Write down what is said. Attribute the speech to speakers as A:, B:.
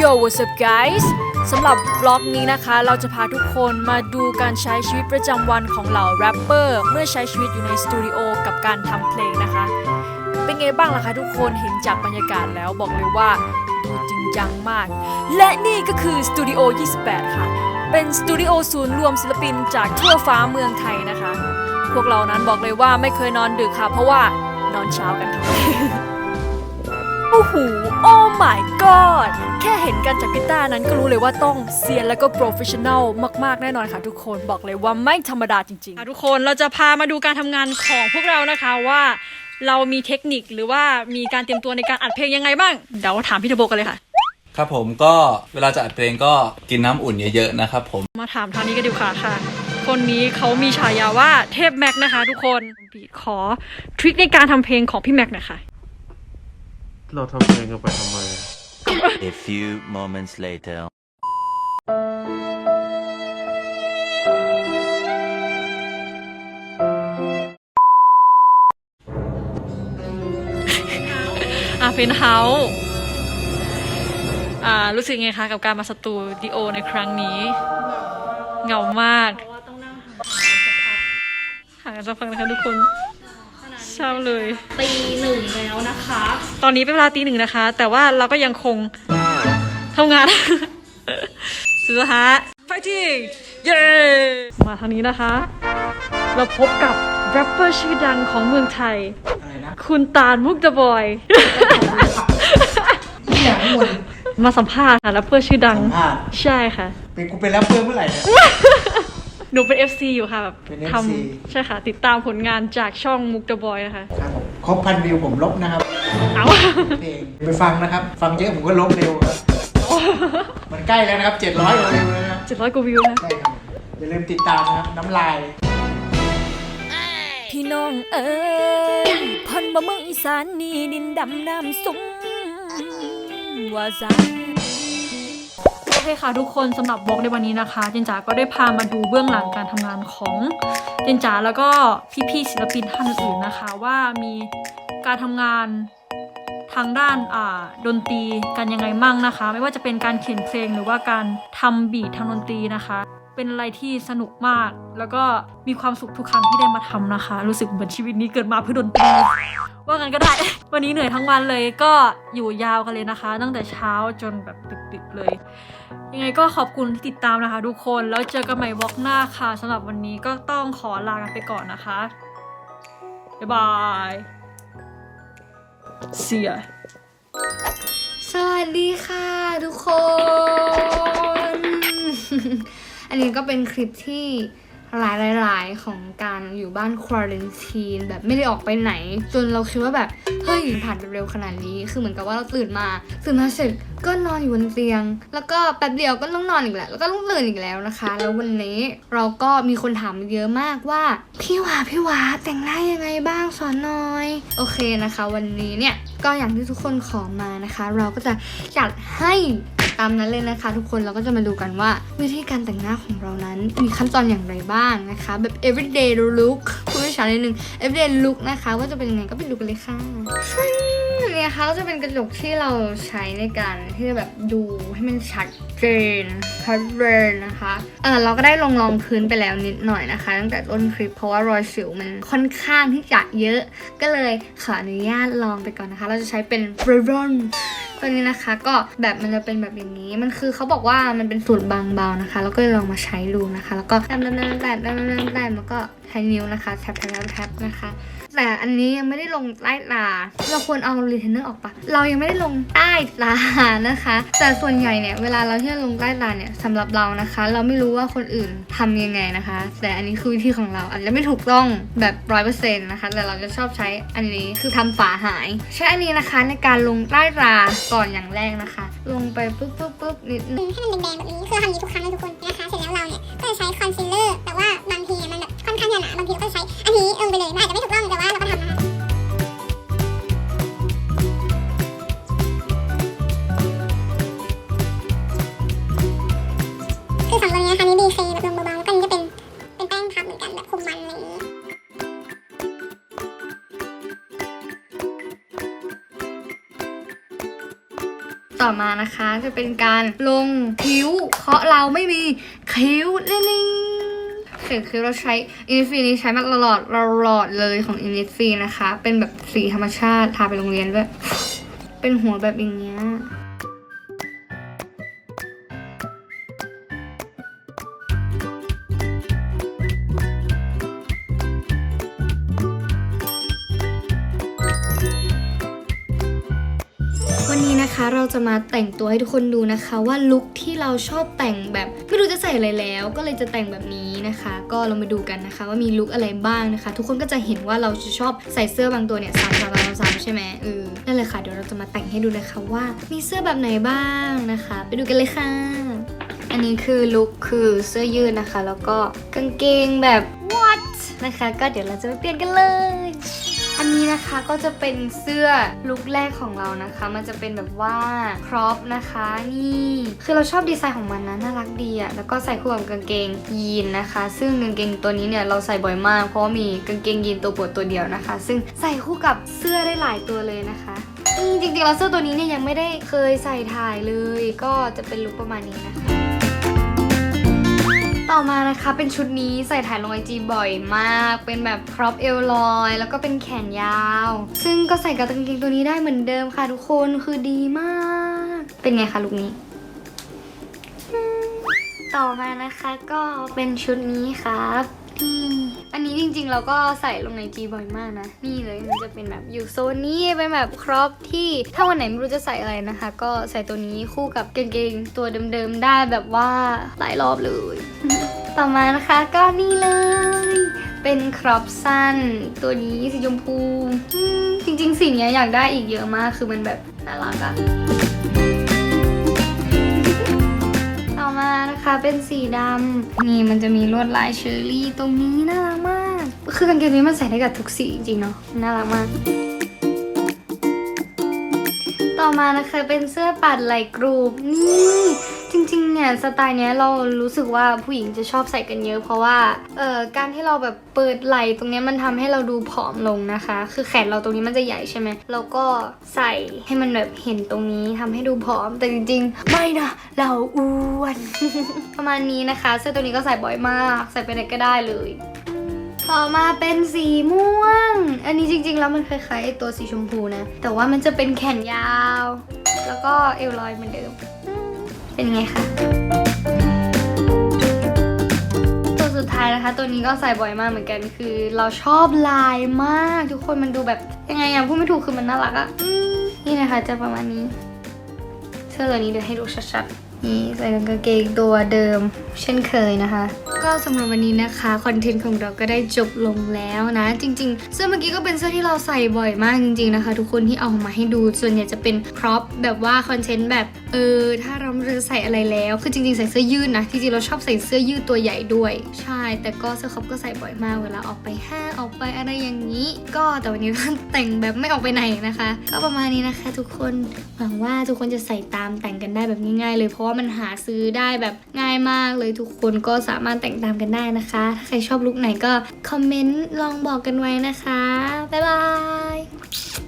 A: Yo what's up guys สำหรับบล็อกนี้นะคะ เราจะพาทุกคนมาดูการใช้ชีวิตประจำวันของเหล่าแรปเปอร์เมื่อใช้ชีวิตอยู่ในสตูดิโอกับการทำเพลงนะคะ เป็นไงบ้างล่ะคะทุกคนเห็นจากบรรยากาศแล้วบอกเลยว่าดูจริงจังมาก และนี่ก็คือสตูดิโอ 28 ค่ะ เป็นสตูดิโอศูนย์รวมศิลปินจากทั่วฟ้าเมืองไทยนะคะ พวกเรานั้นบอกเลยว่าไม่เคยนอนดึกค่ะ เพราะว่านอนเช้ากันค่ะ โอ้โหโอ้ my god แค่เห็นกันจากกีตาร์นั้นก็รู้เลยว่าต้องเซียนแล้วก็โปรเฟชชั่น a ลมากๆ แน่นอนค่ะทุกคนบอกเลยว่าไม่ธรรมดาจริงๆทุกคนเราจะพามาดูการทำงานของพวกเรานะคะว่าเรามีเทคนิคหรือว่ามีการเตรียมตัวในการอัดเพลงยังไงบ้าง เดี๋ยวถามพี่เทโบกันเลยค่ะ
B: ครับผมก็เวลาจะอัดเพลงก็กินน้ำอุ่นเยอะๆนะครับผม
A: มาถามทางนี้กันดีกว่าค่ะ คนนี้เขามีฉายาว่าเทพแม็กนะคะ ทุกคนบีขอทริคในการทำเพลงของพี่แม็กหนะคะ
C: เราทำเพลงกันไปทำไม
D: A few moments later.
A: อะเพนเฮาส์อ่ารู้สึกไงคะกับการมาสตูดิโอในครั้งนี้เหงามากห่างกันสักพักนะคะทุกคน เศร้าเลย
E: ตีหนึ่งแล้วนะคะ
A: ตอนนี้เป็นเวลาตีหนึ่งนะคะ แต่ว่าเราก็ยังคงทำงาน สุดท้ายไฟติ้งเย้มาทางนี้นะคะ เราพบกับแรปเปอร์ชื่อดังของเมืองไทยคุณตาลมุกดะบอย
F: อย่างหมด
A: มาสัมภาษณ์ค่ะแรปเปอร์ชื่อดัง
F: สัมภาษณ์
A: ใช่ค่ะ
F: เป็นกูเป็นแรปเปอร์เมื่อไหร่เนี่ย
A: หนูเป็น FC อยู่ค่ะแบบ
F: เป็น
A: ท
F: FC ำ
A: ใช่ค่ะ ติดตามผลงานจากช่องมุกดะบอยนะคะ
F: ครับผมครบพันวิวผมลบนะครับ
A: เอา
F: เพลงไปฟังนะครับ ฟังเยอะผมก็ลบเร็วครับ มันใกล้แล้วนะครับ 700กว่าวิวแล้วนะครับ
A: เจ็ดร้อยกว่าวิวนะ
F: ใช่ครับผมอย่าลืมติดตามนะครับน้ำลาย
A: พี่น้องเอ๋ย พันบ่เมืองอีสานนี่ดินดำน้ำซุ่มว่าจังโอ เคค่ะทุกคนสำหรับบล็อกในวันนี้นะคะเจนจ๋าก็ได้พามาดูเบื้องหลังการทำงานของเจนจ๋าแล้วก็พี่ๆศิลปินท่านอื่นๆนะคะ ว่ามีการทำงานทางด้านดนตรีกันยังไงมั่งนะคะ ไม่ว่าจะเป็นการเขียนเพลงหรือว่าการทำบีททางดนตรีนะคะ เป็นอะไรที่สนุกมาก แล้วก็มีความสุขทุกครั้งที่ได้มาทำนะคะ รู้สึกเหมือนชีวิตนี้เกิดมาเพื่อดนตรีว่ากันก็ได้ วันนี้เหนื่อยทั้งวันเลยก็อยู่ยาวกันเลยนะคะ ตั้งแต่เช้าจนแบบดึกๆเลย ยังไงก็ขอบคุณที่ติดตามนะคะ ทุกคนแล้วเจอกันใหม่วอล์กหน้าค่ะสำหรับวันนี้ก็ต้องขอลากันไปก่อนนะคะ บ๊ายบาย See ya
E: สวัสดีค่ะ อันนี้ก็เป็นคลิปที่หลายหลายๆของการอยู่บ้านควอรันทีนแบบไม่ได้ออกไปไหน จนเราคิดว่าแบบเฮ้ยผ่านไปเร็วขนาดนี้ คือเหมือนกับว่าเราตื่นมาตื่นมาเสร็จก็นอนอยู่บนเตียง แล้วก็แป๊บเดียวก็ต้องนอนอีกแล้วแล้วก็ต้องตื่นอีกแล้วนะคะ แล้ววันนี้เราก็มีคนถามเยอะมากว่า พี่วาพี่วาแต่งหน้ายังไงบ้างสอนหน่อย โอเคนะคะ วันนี้เนี่ยก็อย่างที่ทุกคนขอมานะคะ เราก็จะจัดให้ ตามนั้นเลยนะคะ ทุกคนเราก็จะมาดูกันว่าวิธีการแต่งหน้าของเรานั้น มีขั้นตอนอย่างไรบ้างนะคะ แบบ everyday look คุณผู้ชานิดนึง everyday look นะคะว่าจะเป็นยังไงก็ไปดูกันเลยค่ะซึ่งอันนี้นะคะก็จะเป็นกระจกที่เราใช้ในการที่จะแบบดูให้มันชัดเจนชัดเจนนะคะเออเราก็ได้ลงรองพื้นไปแล้วนิดหน่อยนะคะ ตั้งแต่ต้นคลิปเพราะว่ารอยสิวมันค่อนข้างที่จะเยอะ ก็เลยขออนุญาตลองไปก่อนนะคะ เราจะใช้เป็น r e v o n ตัวนี้นะคะก็แบบมันจะเป็นแบบอย่างนี้ มันคือเขาบอกว่ามันเป็นสูตรบางเบานะคะ แล้วก็ลองมาใช้ดูนะคะ แล้วก็แตะแตะแตะแตะแตะแตะแล้วก็ ช้นิ้วนะคะแทบแทบแทบแทบนะคะ แต่อันนี้ยังไม่ได้ลงใต้ตา เราควรเอารีเทนเนอร์ออกปะเรายังไม่ได้ลงใต้ตานะคะ แต่ส่วนใหญ่เนี่ยเวลาเราที่จะลงใต้ตาเนี่ยสำหรับเรานะคะ เราไม่รู้ว่าคนอื่นทำยังไงนะคะ แต่อันนี้คือวิธีของเราอาจจะไม่ถูกต้องแบบร้อยเปอร์เซ็นต์นะคะ แต่เราจะชอบใช้อันนี้คือทำฝาหาย ใช้อันนี้นะคะในการลงใต้ตาก่อนอย่างแรกนะคะ ลงไปปุ๊บปุ๊บปุ๊บนิดนึง
G: ให้มันแดงๆแบบนี้คือทำนี้ทุกครั้งเลยทุกคนนะคะ เสร็จแล้วเราเนี่ยก็จะใช้คอนซีลเลอร์แต่ว่าันแบบค่อนข้างจะบางทีเราก็ใช้อันนี้ลงไปเลยมันอาจจะไม่ถูกต้องแต่ว่าเราก็ทำนะคะคือสองตัวนี้นะคะนี่ดีเคแบบลงเบาๆแล้วก็อันนี้จะเป็นเป็นแป้งพับเหมือนกันแบบคุมมันอะไรอย่างนี้
E: ต่อต่อมานะคะจะเป็นการลงคิ้วเพราะเราไม่มีคิ้วเล่นๆ เขียคือเราใช้อินฟินี่ใช้มาตลอดตลอดเลยของอินฟินะคะ เป็นแบบสีธรรมชาติทาไปโรงเรียนด้วย เป็นหัวแบบอย่างเงี้ย นะคะ เราจะมาแต่งตัวให้ทุกคนดูนะคะ ว่าลุคที่เราชอบแต่งแบบไม่รู้จะใส่อะไรแล้ว ก็เลยจะแต่งแบบนี้นะคะ ก็เรามาดูกันนะคะ ว่ามีลุคอะไรบ้างนะคะ ทุกคนก็จะเห็นว่าเราจะชอบใส่เสื้อบางตัวเนี่ยซ้ำซ้ำซ้ำๆๆใช่ไหมเออนั่นเลยค่ะเดี๋ยวเราจะมาแต่งให้ดูนะคะว่ามีเสื้อแบบไหนบ้างนะคะ ไปดูกันเลยค่ะ อันนี้คือลุคคือเสื้อยืดนะคะ แล้วก็กางเกงแบบ what นะคะ ก็เดี๋ยวเราจะไปเปลี่ยนกันเลย อันนี้นะคะก็จะเป็นเสื้อลุคแรกของเรานะคะ มันจะเป็นแบบว่าครอปนะคะนี่คือเราชอบดีไซน์ของมันนะน่ารักดีอะแล้วก็ใส่คู่กับกางเกงยีนนะคะ ซึ่งกางเกงตัวนี้เนี่ยเราใส่บ่อยมาก เพราะว่ามีกางเกงยีนตัวโปรดตัวเดียวนะคะ ซึ่งใส่คู่กับเสื้อได้หลายตัวเลยนะคะจริงๆแล้วเสื้อตัวนี้เนี่ยยังไม่ได้เคยใส่ถ่ายเลย ก็จะเป็นลุคประมาณนี้นะคะ ต่อมานะคะเป็นชุดนี้ใส่ถ่ายลงไอจีบ่อยมาก เป็นแบบครอปเอลลอย แล้วก็เป็นแขนยาว ซึ่งก็ใส่กับกางเกงตัวนี้ได้เหมือนเดิมค่ะทุกคนคือดีมาก เป็นไงคะลุคนี้ ต่อมานะคะก็เป็นชุดนี้ครับ อันนี้จริงๆเราก็ใส่ลงในจีบ่อยมากนะ นี่เลยมันจะเป็นแบบอยู่โซนนี้เป็นแบบครอปที่ถ้าวันไหนไม่รู้จะใส่อะไรนะคะ ก็ใส่ตัวนี้คู่กับกางเกงตัวเดิมๆได้แบบว่าหลายรอบเลย ต่อมานะคะก็นี่เลย เป็นครอปสั้น ตัวนี้สีชมพูจริงๆสีนี้อยากได้อีกเยอะมากคือมันแบบน่ารักอะ มานะคะเป็นสีดำนี่มันจะมีลวดลายเชอร์รี่ตรงนี้น่ารักมาก คือกางเกงนี้มันใส่ได้กับทุกสีจริงเนาะน่ารักมาก ต่อมานะคะเป็นเสื้อปัดไหล่กรูปนี่ จริงๆ เนี่ยสไตล์เนี้ยเรารู้สึกว่าผู้หญิงจะชอบใส่กันเยอะเพราะว่าเอ่อการที่เราแบบเปิดไหล่ตรงเนี้ยมันทำให้เราดูผอมลงนะคะ คือแขนเราตรงนี้มันจะใหญ่ใช่ไหมเราก็ใส่ให้มันแบบเห็นตรงนี้ทำให้ดูผอมแต่จริง ๆ ไม่นะเราอ้วนประมาณนี้นะคะ เสื้อตัวนี้ก็ใส่บ่อยมาก ใส่ไปไหนก็ได้เลยต่อมาเป็นสีม่วง อันนี้จริงๆ แล้วมันคล้ายๆตัวสีชมพูนะ แต่ว่ามันจะเป็นแขนยาว แล้วก็เอวลอยเหมือนเดิม เป็นไงคะตัวสุดท้ายนะคะ ตัวนี้ก็ใส่บ่อยมากเหมือนกัน คือ เราชอบลายมาก ทุกคนมันดูแบบยังไงอะพูดไม่ถูกคือมันน่ารักอะนี่นะคะจะประมาณนี้เสื้อตัวนี้เดี๋ยวให้ดูชัดๆ นี่ใส่กางเกงตัวเดิมเช่นเคยนะคะ ก็สำหรับวันนี้นะคะคอนเทนต์ของเราก็ได้จบลงแล้วนะ จริงๆ เสื้อเมื่อกี้ก็เป็นเสื้อที่เราใส่บ่อยมากจริงๆนะคะ ทุกคนที่เอามาให้ดูส่วนใหญ่จะเป็นครอปแบบว่าคอนเทนต์แบบเออถ้าเราไม่รู้จะใส่อะไรแล้ว คือจริงๆ ใส่เสื้อยืดนะจริงๆเราชอบใส่เสื้อยืดตัวใหญ่ด้วย ใช่ แต่ก็เสื้อครอปก็ใส่บ่อยมากเวลาออกไปห้างออกไปอะไรอย่างนี้ ก็แต่วันนี้ก็แต่งแบบไม่ออกไปไหนนะคะ ก็ประมาณนี้นะคะ ทุกคนหวังว่าทุกคนจะใส่ตามแต่งกันได้แบบง่ายๆเลยเพราะราะมันหาซื้อได้แบบง่ายมากเลยทุกคนก็สามารถแต่งตามกันได้นะคะ ถ้าใครชอบลุคไหนก็คอมเมนต์ลองบอกกันไว้นะคะ บ๊ายบาย